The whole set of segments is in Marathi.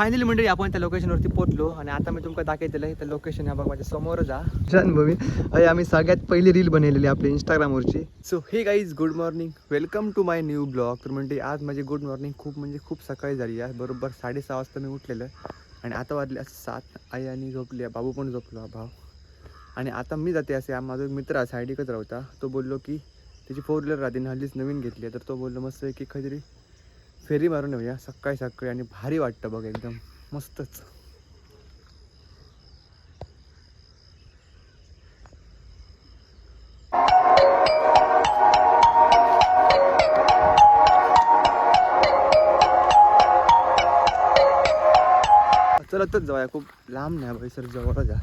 फायनली मंडळी आपण त्या लोकेशनवरती पोहोचलो आणि आता मी तुमका दाखवतेलं त्या लोकेशन ह्या बघ माझ्यासमोर जा जान्हवी अय आम्ही सगळ्यात पहिली रील बनवलेली आपली इंस्टाग्रामवरची सो हे guys good morning welcome to my new blog तर म्हणजे आज माझी गुड मॉर्निंग खूप म्हणजे खूप सकाळी झाली आहे. बरोबर साडेसहा वाजता मी उठलेलं आणि आता वाजले असं सात. आई आणि झोपली बाबू पण झोपलो हा भाव आणि आता मी जाते असे माझा एक मित्र आहे सायडिकच राहता. तो बोललो की त्याची फोर व्हीलर राहते हल्लीच नवीन घेतली आहे. तर तो बोललो मस्त की काहीतरी फेरी मारून येऊया. सकाळी सकाळी आणि भारी वाटतं बघ एकदम. मस्तच. चलतच जाऊया. खूप लांब नाही भाई सर जवळ जा.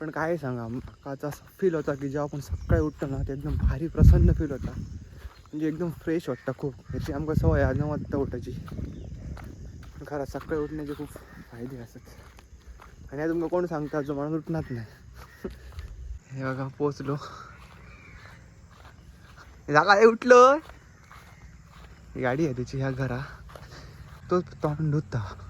पण काय सांगा काचा असा फील होता की जेव्हा आपण सकाळी उठतो ना ते एकदम भारी प्रसन्न फील होता. म्हणजे एकदम फ्रेश वाटतं खूप. याची आमकां सवय आज नऊ वाजता उठायची. पण खरं सकाळी उठण्याचे खूप फायदे असतात. आणि आता तुमकां कोण सांगता? जो माणूस उठणार नाही. हे बघा पोचलो. जागा उठलो गाडी आहे त्याची ह्या घरा. तोच तो तोंड धुता.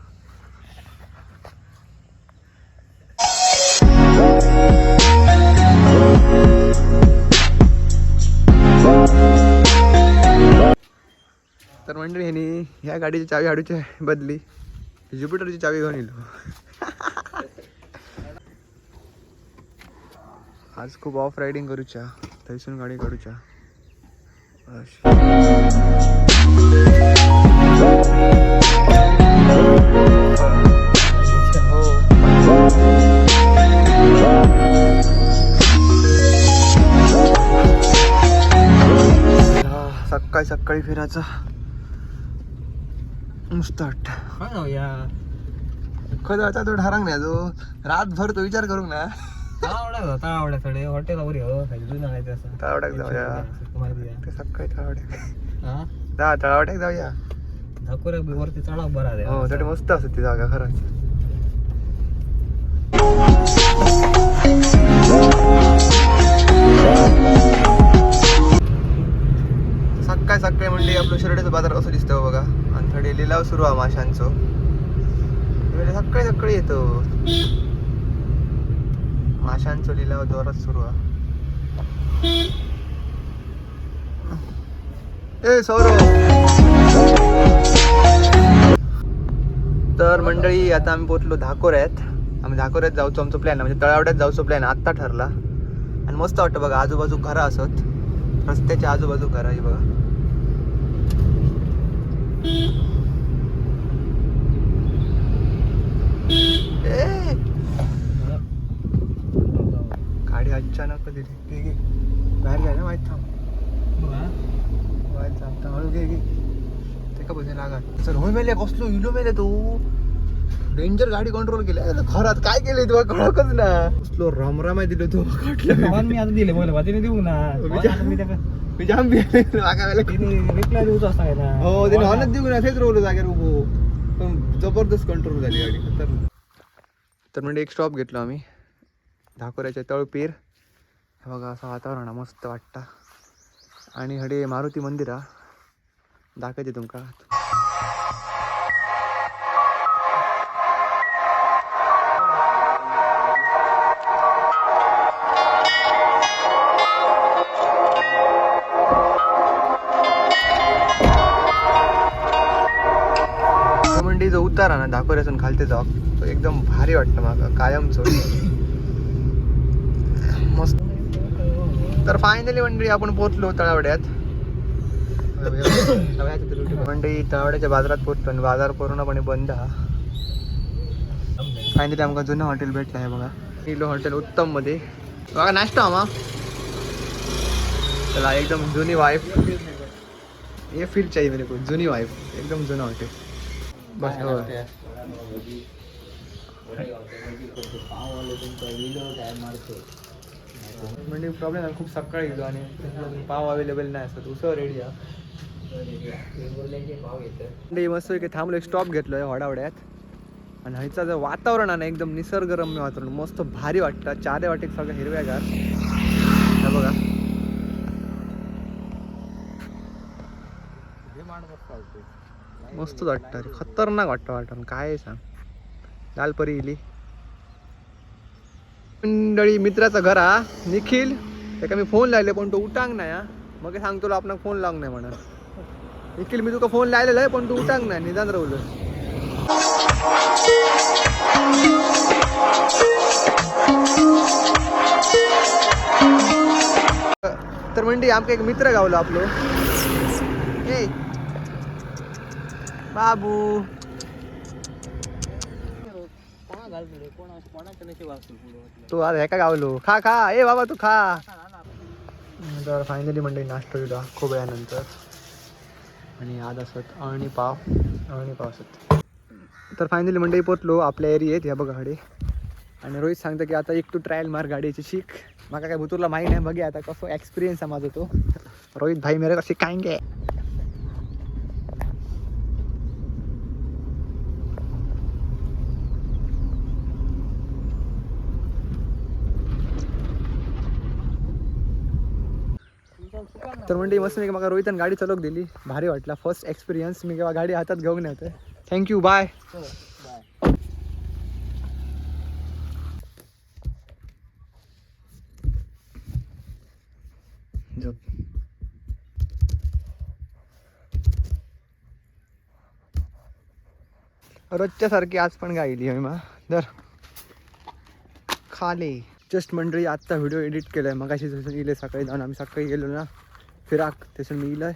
तर मंडळी ह्यानी ह्या गाडीची चावी हाडूच्या बदली. ज्युपिटरची चावी घेऊन येलो. आज खूप ऑफ रायडिंग करूच्या थंयसून गाडी काढूच्या. हो. सकाळी सकाळी फिरायचा. मस्त वाटत काय जाऊया खरं तो ढारांग नाही जो रातभर तो विचार करू ना. आवडा जाता आवडा थोडे हॉटेलावर हो असं. जाऊया. माहिती आहे ते सकाळी हा? जा तळावड्यात जाऊया. धाकोऱ्या वरती चढाव बरा आहे. हो तरी मस्त असत ती जागा खरंच. सकाळी सकाळी म्हणले आपलं शिर्डीचं बाजार असं दिसतं बघा. आणि थोडे लिलाव सुरू आहे माशांचं. म्हणजे सकाळी सकाळी येतो. माशांचं लिलाव जोरात सुरू आहे. ए सौरव तर मंडळी आता आम्ही पोहोचलो धाकोऱ्यात. आम्ही धाकोऱ्यात जाऊचो आमचं प्लॅन म्हणजे तळावड्यात जाऊचो प्लॅन आत्ता ठरला. आणि मस्त वाटतं बघा आजूबाजू घरं असत. रस्त्याच्या आजूबाजू घरं आहे बघा ए, गाडी दिली घे, घे. बाहेर घ्या ना माहीत थांब बाहेर थांब थांब, हळू घे घे. ते का बसेल लागा सर होय मेले कसलो इलो मेले तू. डेंजर गाडी कंट्रोल केली. घरात काय केले तुला कळकच ना. कसलो रामरामाय दिलो तू. हवान मी आता दिले मला वाटीने देऊ ना. मी जाम. तिने रिप्लाय देऊच ना. हो त्याने हॉनच देऊ ना तेच रोवलं जागेवर उभो. पण जबरदस्त कंट्रोल झाली गाडी. तर तर म्हणजे एक स्टॉप घेतलो आम्ही. धाकोऱ्याच्या तळपीर. हे बघा असं वातावरण मस्त वाटतं. आणि हडे मारुती मंदिर दाखवते तुमका. म्हणजे जो उतारा ना धाकोऱ्यातून खालते जाऊ. तो एकदम भारी वाटतं मागं कायमचं मस्त तर फायनली मंडळी आपण पोहोचलो तळावड्यात. मंडळी तळावड्याच्या बाजारात पोहोचलो आणि बाजार पूर्णपणे बंद हा. फायनली आमका जुनं हॉटेल भेटलं आहे बघा. इलो हॉटेल उत्तममध्ये. बघा नाश्ता आम्हा चला एकदम जुनी वाईफ ये फील चाहिए मेरे को जुनी वाईफ एकदम जुनं हॉटेल बस हो. म्हणजे प्रॉब्लेम झाला खूप सकाळी गेलो आणि पाव अवेलेबल नाही असत उसळ रेडी आहे. म्हणजे मस्त की थांबलो एक स्टॉप घेतलोय वडावड्यात आणि ह्याचं जर वातावरण आहे ना एकदम निसर्गरम्य वातावरण मस्त भारी वाटतं. चारे वाटेक सगळं हिरव्यागार. हे बघा. मस्त वाटतं खतरनाक वाटतं वाटण काय सांग? लालपरी इली. मंडळी मित्राचं घर हा. निखिल त्याका मी फोन लायले पण तो उठांग नाही हा. मग सांगतो आपण फोन लावंक नाही म्हणा निखिल मी तुका फोन लायलेलो आहे पण तू उठांक नाही निदान राहुल. तर म्हणजे आमका एक मित्र गावलो आपलो. ए बाबू. तू आज हे का गावलो? खा खा. ए बाबा तू खा. तर फायनली म्हणजे नाश्ता दिला. खूप वेळानंतर. आणि आज असत अळणी पाव. अळणी पाव असत. तर फायनली मंडळी पोचलो आपल्या एरियेत या बघा गाडी. आणि रोहित सांगतो की आता एक तू ट्रायल मार गाडीची शिक. माका काय भूतूरला माहीत नाही. बघे आता कसं एक्सपिरियन्स आहे माझा तो. रोहित भाई मेरे कसे काय तर म्हणजे मस्त मी मला रोहितन गाडी चालवक दिली. भारी वाटला. फर्स्ट एक्सपिरियन्स मी केव्हा गाडी हातात घेऊन येते थँक्यू बाय झोप. रोजच्या सारखी आज पण गायली आहे मा. दर. खाले. जस्ट मंडळी आत्ता व्हिडिओ एडिट केलाय. मग अशी जसं इले सकाळी जाऊन आम्ही सकाळी गेलो ना. फिराक तसं मी इलंय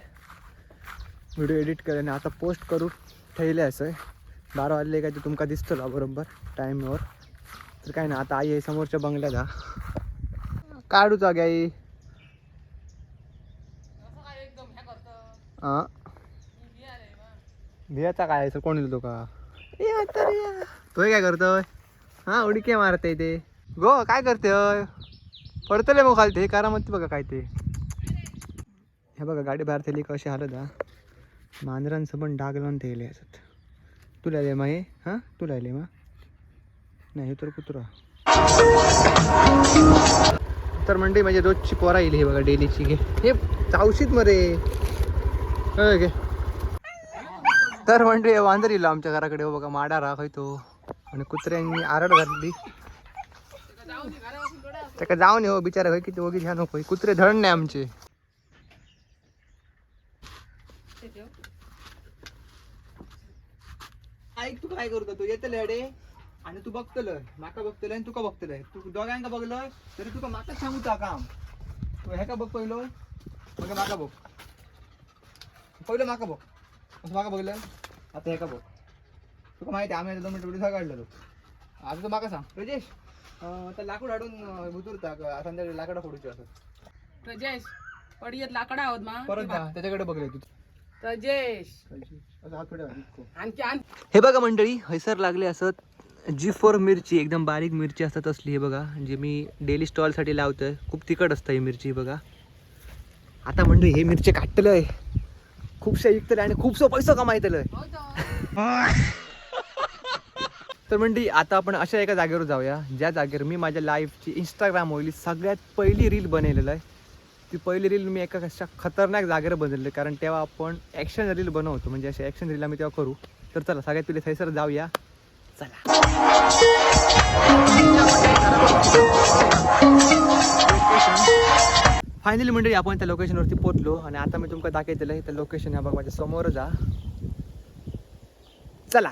व्हिडिओ एडिट केलं आणि आता पोस्ट करू ठेवले असं बारा वाजले काय ते तुमका दिसतो बरोबर टाईमवर तर काय ना आता आई आहे समोरच्या बंगल्यात हा काढूचा आई. हा? भियाचा काय आहे? कोण दिलो का? तो आता या. तोय काय करतोय? हा उडके मारते ते. गो काय करते होय पडतले मग खालते. मग ते बघा काय ते. हे बघा गाडी बाहेर थेली कशी हालत हा? मांजरांचं पण डाग लावून थेले असत तुला ले मा हे? हां तुला लायले मा? नाही हे तर कुत्रा. तर म्हणते माझी रोजची पोरा येईल हे बघा डेलीची. घे. हे चावशीत मरे. होय घे. तर म्हणजे वांदर येईल आमच्या घराकडे. हो बघा माडा राख तो आणि कुत्र्यांनी आरड घातली. त्याका जाऊन हो बिचारा होय किती ओगी घ्या नको कुत्रे धड नाही आमचे. ऐक तू काय करतो? तू येतले अडे आणि तू बघतलं माका बघतलं आणि तुका बघतलंय तू दोघांका बघलं तरी तुका माका सांगू ता काम. तू हे का बघ पहिलो मग माका बघ. पहिलं माका बघ. असं माका बघलं आता हे का बघ. तुका माहिती आम्ही दोन मिनिट व्हिडिओ काढलेलो. आता तू माका सांग. रजेश आता लाकूड हाडून बुतुरता संध्याकाळी लाकडा फोडूची असं. प्रजेश पडियत लाकडा आहोत मा. परत जा त्याच्याकडे बघले तू. हे बघा मंडळी हैसर लागले असत जी फोर मिरची एकदम बारीक मिरची असतात असली हे बघा जे मी डेली स्टॉलसाठी लावतोय खूप तिखट असतं ही मिरची बघा. आता मंडळी हे मिरची काटतलंय खूपशा विकतलंय आणि खूपसं पैसा कमायतलंय तर मंडळी आता आपण अशा एका जागेवर जाऊया. ज्या जागेवर मी माझ्या लाईफची इंस्टाग्रामवरली सगळ्यात पहिली रील बनवलेलं आहे. ती पहिली रील मी एका कशा खतरनाक जागेवर बनवली कारण तेव्हा आपण ॲक्शन रील बनवतो. म्हणजे अशा ॲक्शन रील आम्ही तेव्हा करू. तर चला सगळ्यात पहिले थैसर जाऊया. चला. फायनली मंडळी आपण त्या लोकेशनवरती पोहोचलो. आणि आता मी तुमका दाखवलेलं आहे त्या लोकेशन या बघ माझ्यासमोर जा. चला.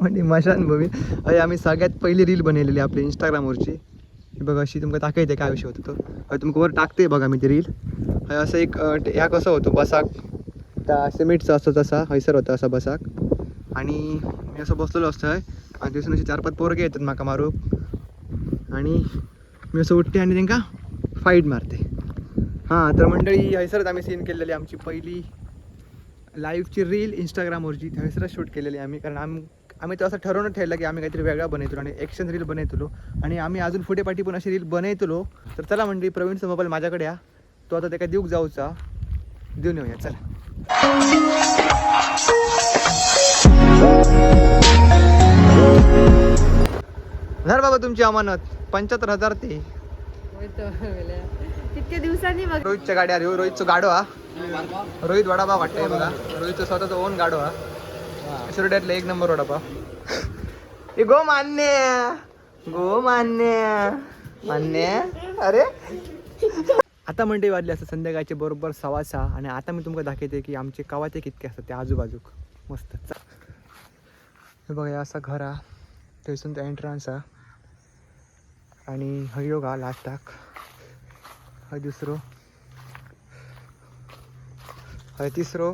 म्हणजे मशान भूमी अरे आम्ही सगळ्यात पहिली रील बनवलेली आपली इंस्टाग्रामवरची बघा अशी तुमका दाखयते काय विषय होतो तो. अरे तुमका वर टाकते बघा मी ती रील हय असं एक ह्या कसं होतो बसाक. त्या सिमेंटचा असतो तसा हैसर होता असा बसाक. आणि मी असं बसलेलो असतं आणि दिवसून अशी चार पाच पोरगे येतात माका मारूक आणि मी असं उठते आणि त्यांका फाईट मारते. हां तर मंडळी हैसरच आम्ही सीन केलेली आमची पहिली लाईव्हची रील इंस्टाग्रामवरची थंयसरच शूट केलेली आम्ही कारण आम्ही आम्ही तर असं ठरवून ठेवलं की आम्ही काहीतरी वेगळा बनवतो आणि ॲक्शन रील बनवतो आणि आम्ही अजून पुढे पाठी पण अशी रील बनवतो तर चला मंडळी प्रवीणचा मोबाईल माझ्याकडे या. तो आता त्याका देऊक जाऊचा. देऊन येऊया चला. धर बाबा तुमची अमानत. पंच्याहत्तर हजार ते. इतक्या दिवसांनी रोहितच्या गाड्या रोहितचं गाडो हा. रोहित वडापाव वाटतंय बघा. रोहितचं स्वतःचा ओन गाडो हा. शिरोड्यातला एक नंबर वडापाव. ए गो मान्य. गो मान्य. मान्य. अरे. आता म्हणते वाजले असं संध्याकाळचे बरोबर सव्वा सहा आणि आता मी तुमका दाखवते की आमचे कवाते कितके असतात ते आजूबाजूक. मस्त. हे बघा असा घर हा थंयसून तो एंट्रन्स हा आणि हयो गा लास्टाक हय दुसरो. हय तिसरो.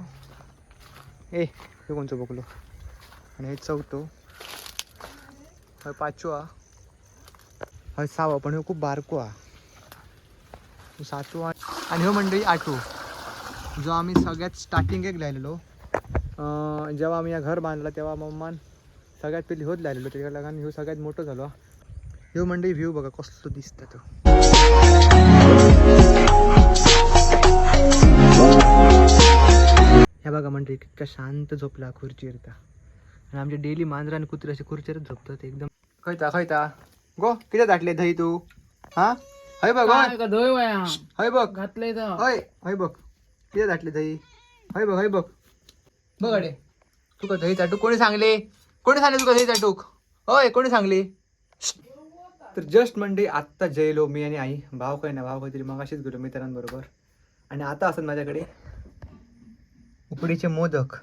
ए. हे कोणचं बघलो. आणि हे चौथो. हय पाचवा. हय सहावा पण ह्यो खूप बारको हा सातवा. आणि ह्यो मंडळी आठवो. जो आम्ही सगळ्यात स्टार्टिंग एक लायलेलो जेव्हा आम्ही या घर बांधला तेव्हा मम्मान सगळ्यात पहिली होत लायलेलो त्याच्या लागून ह्यो सगळ्यात मोठं झालो. ह्यो मंडळी व्ह्यू बघा कसलो दिसता तो. ह्या बघा म्हणजे इतका शांत झोपला खुर्चीवर आणि आमचे डेली मांजरा आणि कुत्रे असे खुर्चीवरच झोपतात एकदम. खयता खयता गो किती दाटले दही तू? हा? हय बघ हय. बघ. घातलंय तर. हय हय बघ. किती दाटले दही हय बघ हय बघ. बघ अडे तुका दही चाटूक कोणी सांगले? कोणी सांगले तुका दही चाटूक? होय कोणी सांगली? तर जस्ट म्हणजे आत्ता जयलो मी आणि आई. भाव काय ना भाव काहीतरी मग अशीच गेलो मित्रांबरोबर. आणि आता असत माझ्याकडे उकडीचे मोदक.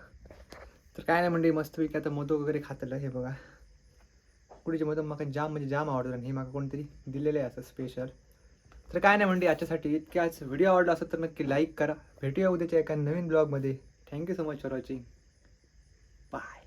तर काय नाही म्हणजे मस्तपैकी आता मोदक वगैरे खातलं हे बघा. उकडीचे मोदक मला जाम म्हणजे जाम आवडतं आणि हे मला कोणतरी दिलेले आहे असं स्पेशल तर काय नाही म्हणजे याच्यासाठी इतक्याच व्हिडिओ आवडला असेल तर नक्की लाईक करा. भेटूया उद्याच्या एका नवीन ब्लॉगमध्ये thank you so much for watching bye